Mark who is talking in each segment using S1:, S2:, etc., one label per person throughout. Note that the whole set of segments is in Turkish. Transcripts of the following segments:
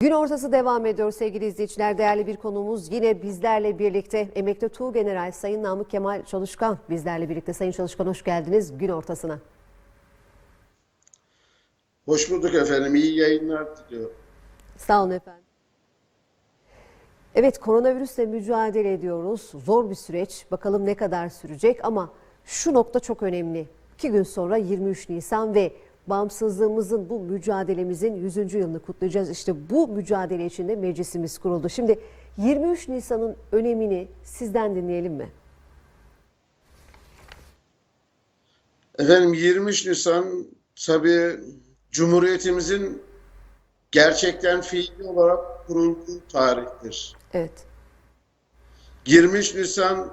S1: Gün ortası devam ediyor sevgili izleyiciler. Değerli bir konuğumuz yine bizlerle birlikte. Emekli Tuğgeneral Sayın Namık Kemal Çalışkan bizlerle birlikte. Sayın Çalışkan hoş geldiniz gün ortasına.
S2: Hoş bulduk efendim. İyi yayınlar diliyorum.
S1: Sağ olun efendim. Evet koronavirüsle mücadele ediyoruz. Zor bir süreç. Bakalım ne kadar sürecek ama şu nokta çok önemli. İki gün sonra 23 Nisan ve bağımsızlığımızın bu mücadelemizin 100. yılını kutlayacağız. İşte bu mücadele için de meclisimiz kuruldu. Şimdi 23 Nisan'ın önemini sizden dinleyelim mi?
S2: Efendim 23 Nisan tabii Cumhuriyetimizin gerçekten fiili olarak kurulduğu tarihtir.
S1: Evet.
S2: 23 Nisan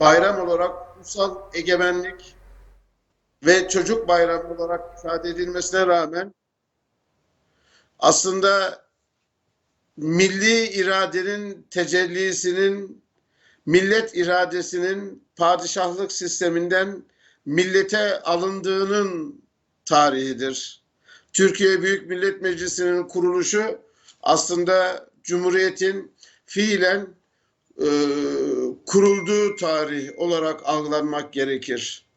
S2: bayram olarak ulusal egemenlik ve çocuk bayramı olarak ifade edilmesine rağmen aslında milli iradenin tecellisinin millet iradesinin padişahlık sisteminden millete alındığının tarihidir. Türkiye Büyük Millet Meclisi'nin kuruluşu aslında Cumhuriyet'in fiilen e, kurulduğu tarih olarak algılanmak gerekir.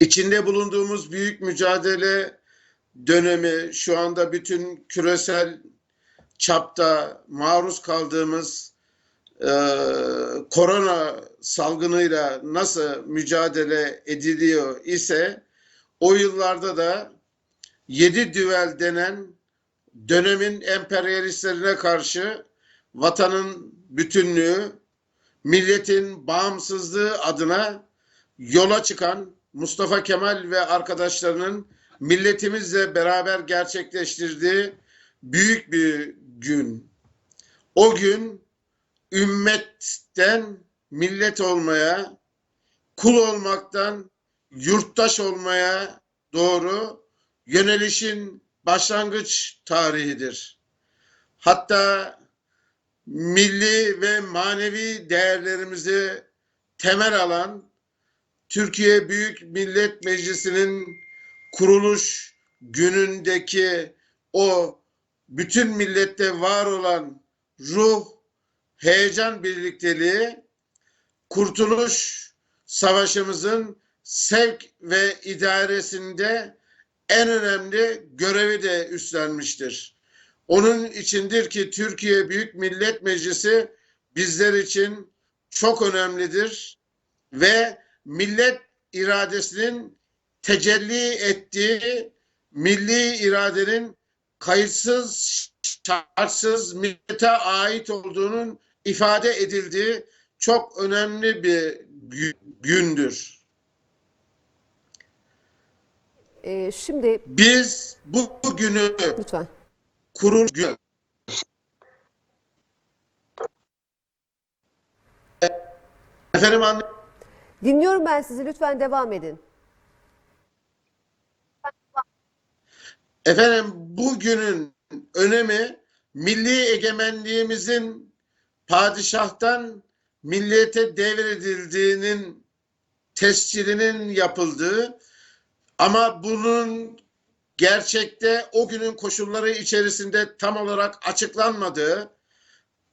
S2: İçinde bulunduğumuz büyük mücadele dönemi şu anda bütün küresel çapta maruz kaldığımız e, korona salgınıyla nasıl mücadele ediliyor ise o yıllarda da yedi düvel denen dönemin emperyalistlerine karşı vatanın bütünlüğü, milletin bağımsızlığı adına yola çıkan Mustafa Kemal ve arkadaşlarının milletimizle beraber gerçekleştirdiği büyük bir gün. O gün ümmetten millet olmaya, kul olmaktan yurttaş olmaya doğru yönelişin başlangıç tarihidir. Hatta milli ve manevi değerlerimizi temel alan Türkiye Büyük Millet Meclisi'nin kuruluş günündeki o bütün millette var olan ruh, heyecan birlikteliği Kurtuluş Savaşımızın sevk ve idaresinde en önemli görevi de üstlenmiştir. Onun içindir ki Türkiye Büyük Millet Meclisi bizler için çok önemlidir ve millet iradesinin tecelli ettiği milli iradenin kayıtsız, şartsız millete ait olduğunun ifade edildiği çok önemli bir gündür.
S1: Ee, şimdi
S2: Biz bu günü
S1: lütfen.
S2: kurul gün Efendim anne
S1: Dinliyorum ben sizi lütfen devam edin.
S2: Efendim bugünün önemi milli egemenliğimizin padişahtan millete devredildiğinin tescilinin yapıldığı ama bunun gerçekte o günün koşulları içerisinde tam olarak açıklanmadığı,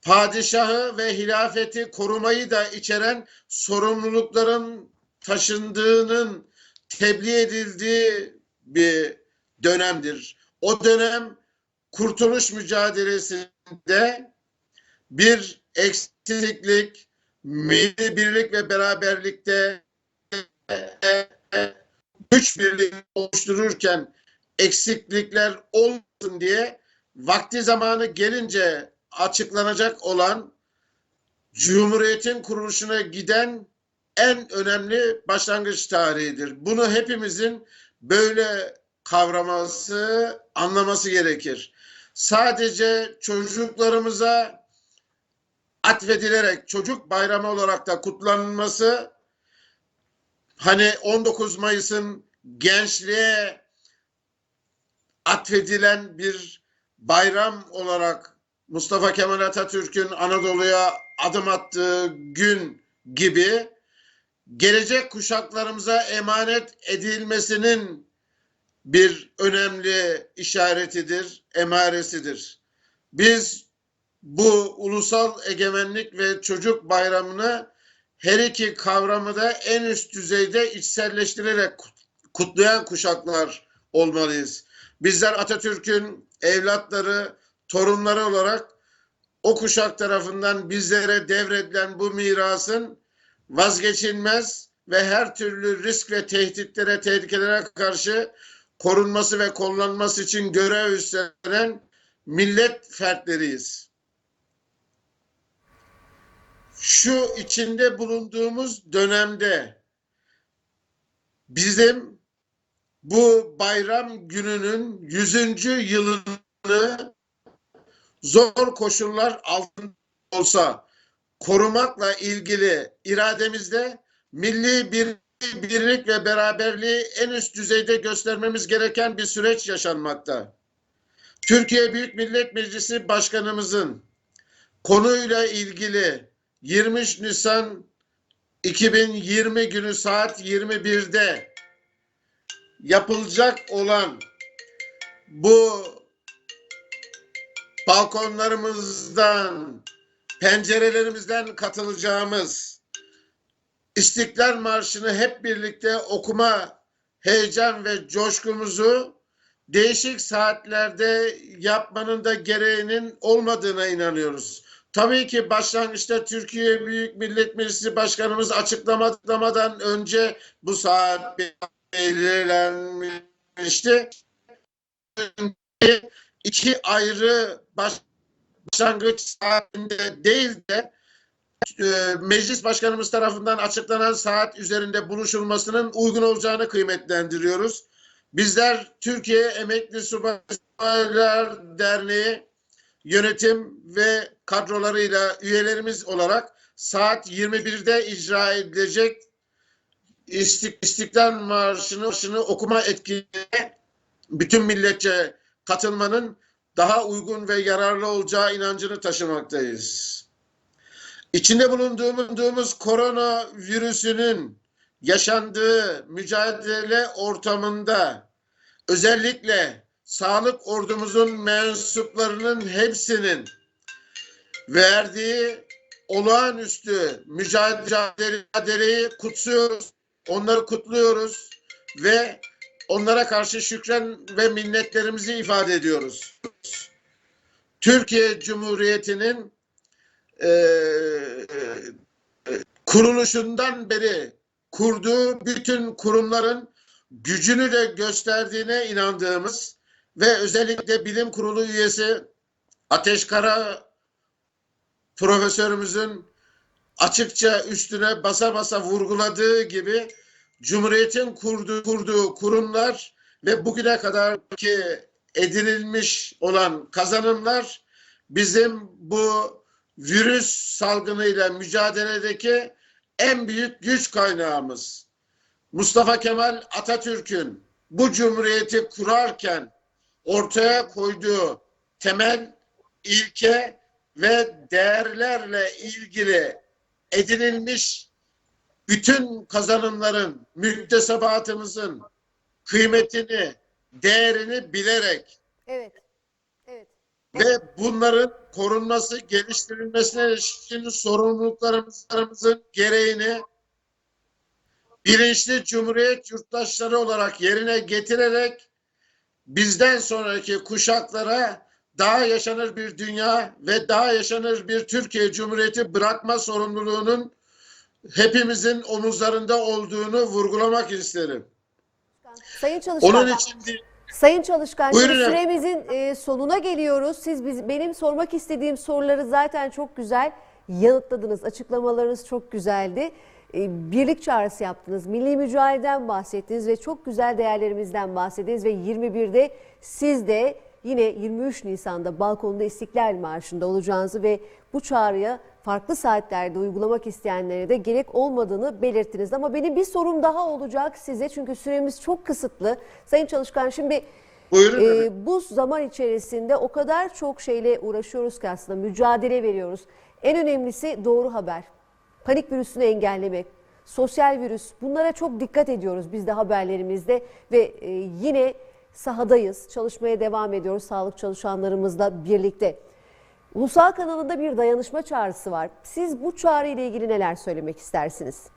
S2: padişahı ve hilafeti korumayı da içeren sorumlulukların taşındığının tebliğ edildiği bir dönemdir. O dönem kurtuluş mücadelesinde bir eksiklik, milli birlik ve beraberlikte güç birliği oluştururken eksiklikler olmasın diye vakti zamanı gelince açıklanacak olan Cumhuriyet'in kuruluşuna giden en önemli başlangıç tarihidir. Bunu hepimizin böyle kavraması, anlaması gerekir. Sadece çocuklarımıza atfedilerek çocuk bayramı olarak da kutlanılması hani 19 Mayıs'ın gençliğe atfedilen bir bayram olarak Mustafa Kemal Atatürk'ün Anadolu'ya adım attığı gün gibi gelecek kuşaklarımıza emanet edilmesinin bir önemli işaretidir, emaresidir. Biz bu ulusal egemenlik ve çocuk bayramını her iki kavramı da en üst düzeyde içselleştirerek kutlayan kuşaklar olmalıyız. Bizler Atatürk'ün evlatları, torunları olarak o kuşak tarafından bizlere devredilen bu mirasın vazgeçilmez ve her türlü risk ve tehditlere, tehlikelere karşı korunması ve kullanılması için görev üstlenen millet fertleriyiz. Şu içinde bulunduğumuz dönemde bizim bu bayram gününün 100. yılını zor koşullar altında olsa korumakla ilgili irademizde milli bir birlik ve beraberliği en üst düzeyde göstermemiz gereken bir süreç yaşanmakta. Türkiye Büyük Millet Meclisi Başkanımızın konuyla ilgili 23 Nisan 2020 günü saat 21'de yapılacak olan bu balkonlarımızdan, pencerelerimizden katılacağımız İstiklal Marşı'nı hep birlikte okuma heyecan ve coşkumuzu değişik saatlerde yapmanın da gereğinin olmadığına inanıyoruz. Tabii ki başlangıçta Türkiye Büyük Millet Meclisi Başkanımız açıklamadan önce bu saat belirlenmişti. İki ayrı başlangıç saatinde değil de e, meclis başkanımız tarafından açıklanan saat üzerinde buluşulmasının uygun olacağını kıymetlendiriyoruz. Bizler Türkiye Emekli Subaylar Derneği yönetim ve kadrolarıyla üyelerimiz olarak saat 21'de icra edilecek İstik- İstiklal Marşı'nı, okuma etkinliğine bütün milletçe katılmanın daha uygun ve yararlı olacağı inancını taşımaktayız. İçinde bulunduğumuz korona virüsünün yaşandığı mücadele ortamında özellikle sağlık ordumuzun mensuplarının hepsinin verdiği olağanüstü mücadeleyi kutsuyoruz. Onları kutluyoruz ve onlara karşı şükran ve minnetlerimizi ifade ediyoruz. Türkiye Cumhuriyeti'nin e, kuruluşundan beri kurduğu bütün kurumların gücünü de gösterdiğine inandığımız ve özellikle bilim kurulu üyesi Ateş Kara profesörümüzün açıkça üstüne basa basa vurguladığı gibi Cumhuriyet'in kurduğu, kurduğu kurumlar ve bugüne kadar ki edinilmiş olan kazanımlar bizim bu virüs salgınıyla mücadeledeki en büyük güç kaynağımız. Mustafa Kemal Atatürk'ün bu cumhuriyeti kurarken ortaya koyduğu temel ilke ve değerlerle ilgili edinilmiş bütün kazanımların, müktesebatımızın kıymetini, değerini bilerek
S1: Evet. Evet.
S2: ve bunların korunması, geliştirilmesine ilişkin sorumluluklarımızın gereğini bilinçli Cumhuriyet yurttaşları olarak yerine getirerek bizden sonraki kuşaklara daha yaşanır bir dünya ve daha yaşanır bir Türkiye Cumhuriyeti bırakma sorumluluğunun hepimizin omuzlarında olduğunu vurgulamak isterim.
S1: Sayın Çalışkan.
S2: Onun için değil,
S1: Sayın Çalışkan, şimdi süremizin e, sonuna geliyoruz. Siz biz, benim sormak istediğim soruları zaten çok güzel yanıtladınız. Açıklamalarınız çok güzeldi. E, birlik çağrısı yaptınız. Milli mücadeleden bahsettiniz ve çok güzel değerlerimizden bahsettiniz ve 21'de siz de yine 23 Nisan'da balkonda İstiklal Marşı'nda olacağınızı ve bu çağrıya farklı saatlerde uygulamak isteyenlere de gerek olmadığını belirttiniz. Ama benim bir sorum daha olacak size çünkü süremiz çok kısıtlı. Sayın Çalışkan şimdi
S2: buyurun efendim.
S1: bu zaman içerisinde o kadar çok şeyle uğraşıyoruz ki aslında mücadele veriyoruz. En önemlisi doğru haber. Panik virüsünü engellemek, sosyal virüs bunlara çok dikkat ediyoruz biz de haberlerimizde ve e, yine sahadayız. Çalışmaya devam ediyoruz sağlık çalışanlarımızla birlikte. Ulusal kanalında bir dayanışma çağrısı var. Siz bu çağrı ile ilgili neler söylemek istersiniz?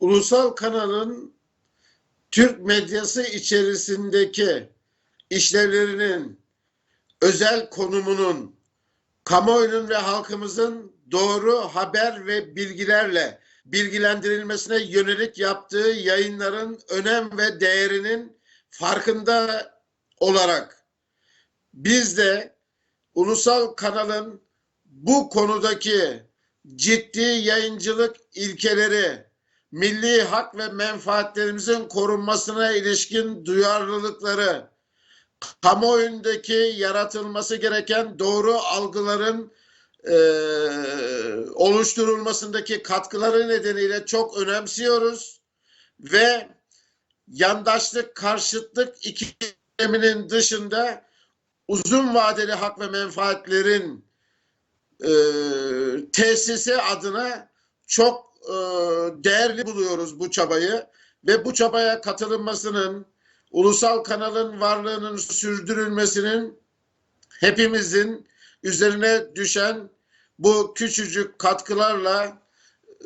S2: Ulusal kanalın Türk medyası içerisindeki işlevlerinin, özel konumunun, kamuoyunun ve halkımızın doğru haber ve bilgilerle bilgilendirilmesine yönelik yaptığı yayınların önem ve değerinin farkında olarak biz de ulusal kanalın bu konudaki ciddi yayıncılık ilkeleri, milli hak ve menfaatlerimizin korunmasına ilişkin duyarlılıkları, kamuoyundaki yaratılması gereken doğru algıların eee, oluşturulmasındaki katkıları nedeniyle çok önemsiyoruz ve yandaşlık, karşıtlık ikileminin dışında uzun vadeli hak ve menfaatlerin eee, tesisi adına çok eee, değerli buluyoruz bu çabayı ve bu çabaya katılınmasının ulusal kanalın varlığının sürdürülmesinin hepimizin üzerine düşen bu küçücük katkılarla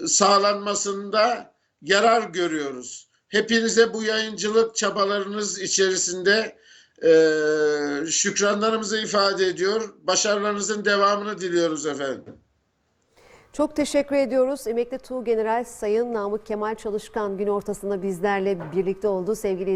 S2: sağlanmasında yarar görüyoruz. Hepinize bu yayıncılık çabalarınız içerisinde eee şükranlarımızı ifade ediyor. Başarılarınızın devamını diliyoruz efendim.
S1: Çok teşekkür ediyoruz. Emekli Tuğ General Sayın Namık Kemal Çalışkan gün ortasında bizlerle birlikte oldu sevgili izleyiciler.